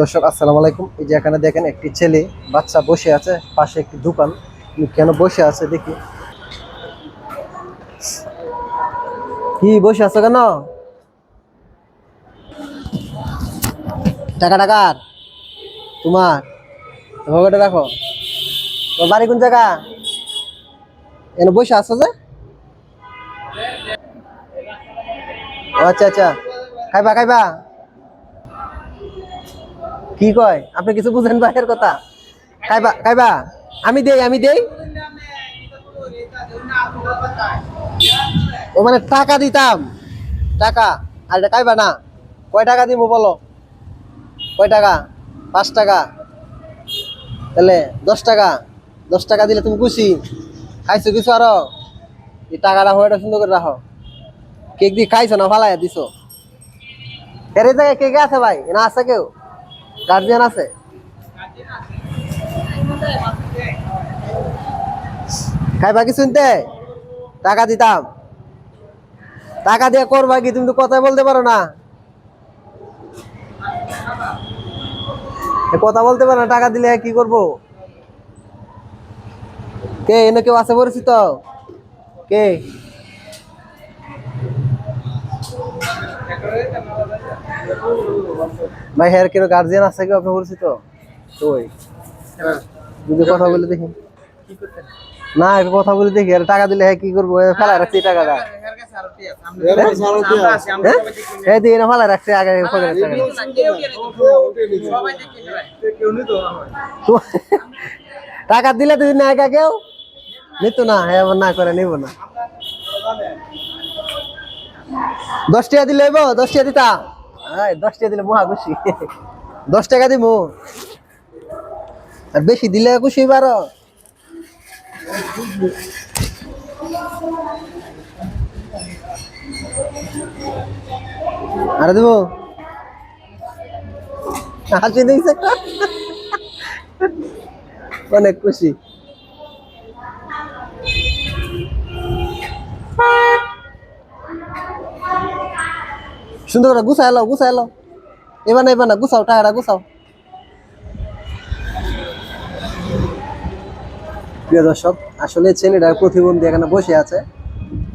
দর্শক, আসসালামু আলাইকুম। এই যে এখানে দেখেন একটি ছেলে, বাচ্চা বসে আছে, পাশে একটি দোকান। কেন বসে আছে দেখি। কি, বসে আছো কেন? টাকা টাকার তোমার? ভোগটা রাখো তোমার বাড়ি কোন জায়গা? এনে বসে আছো যে? আচ্ছা আচ্ছা। খাইবা খাইবা? কি কয়? আপনি কিছু বুঝেন ভাইয়ের কথা? কাইবা কাইবা, আমি দেই আমি দেই। ও মানে টাকা দিতাম। টাকা? আর এটা খাইবা না। কয় টাকা দিব বলো? কয় টাকা? পাঁচ টাকা। তাহলে দশ টাকা। দশ টাকা দিলে তুমি খুশি। খাইছো কিছু আরও? এই টাকা রাখো এটা সুন্দর করে রাখো। কেক দিয়ে খাইছো না ফালাই দিছো? এর জায়গায় কে কে আছে ভাই? না আছে কেউ? গার্জিয়ান আছে? খাইবা কি শুনতে? টাকা দিতাম। টাকা দিয়ে করবা কি? তুমি তো কথাই বলতে পারো না। কথা বলতে পারো না, টাকা দিলে কি করব? কে? এনে কেউ আছে পরিচিত? কে? ভাই হ্যাঁ কেন গার্জিয়ান আছে কেউ আপনি পরিচিত? ওই যদি কথা বলে দেখি। না একটু কথা বলে দেখি। আর টাকা দিলে হ্যাঁ কি করব? এ ফেলা রাখছি টাকাটা। হ্যাঁ? এই দিকে না ফেলা রাখছি আগে টাকা দিলে তুই না একা কেউ? নিত না হ্যাঁ না করে নিব না। দশ টাকা দিলে এবো দশ টাকা দিতা? দশ টাকা দিলে মহা খুশি। দশ টাকা দিব আর বেশি দিলে খুশি বারো আরে। দেব হাসি দিয়েছে অনেক খুশি। সুন্দর করে গুছাই এলো গুছাই এলো এবার না এবার না, গুছাও টাকাটা গুছাও। প্রিয় দর্শক, আসলে ছেলেটা প্রতিবন্ধী এখানে বসে আছে।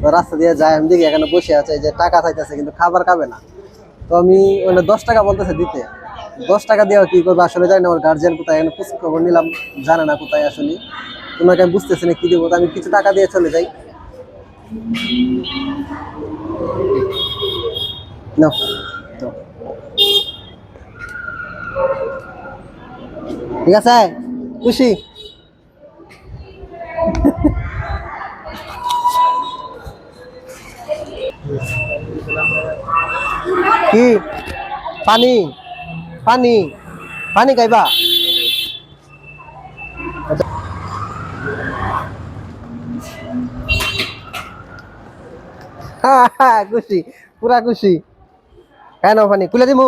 তো রাস্তা দিয়ে যায়, আমি দেখি এখানে বসে আছে যে টাকা চাইতেছে, কিন্তু খাবার খাবে না। তো আমি মানে দশ টাকা বলতেছে দিতে। দশ টাকা দেওয়া কি করব, আসলে জানি না আমার গার্জিয়ান কোথায়, এখানে খোঁজ খবর নিলাম, জানে না কোথায় আসলে। ওনাকে আমি বুঝতেছি না কি দেবো আমি কিছু টাকা দিয়ে চলে যাই। নাও। ঠিক আছে? খুশি? কি? পানি? পানি? পানি হা, খুশি পুরা খুশি। হ্যাঁ নাও পানি, খুলে দিব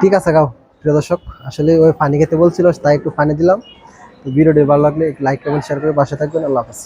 ঠিক আছে গাও প্রিয় দর্শক, আসলে ওই পানি খেতে বলছিল, তাই একটু পানি দিলাম। ভিডিওটি ভালো লাগলে লাইক কমেন্ট শেয়ার করে পাশে থাকবেন। আল্লাহ হাফেজ।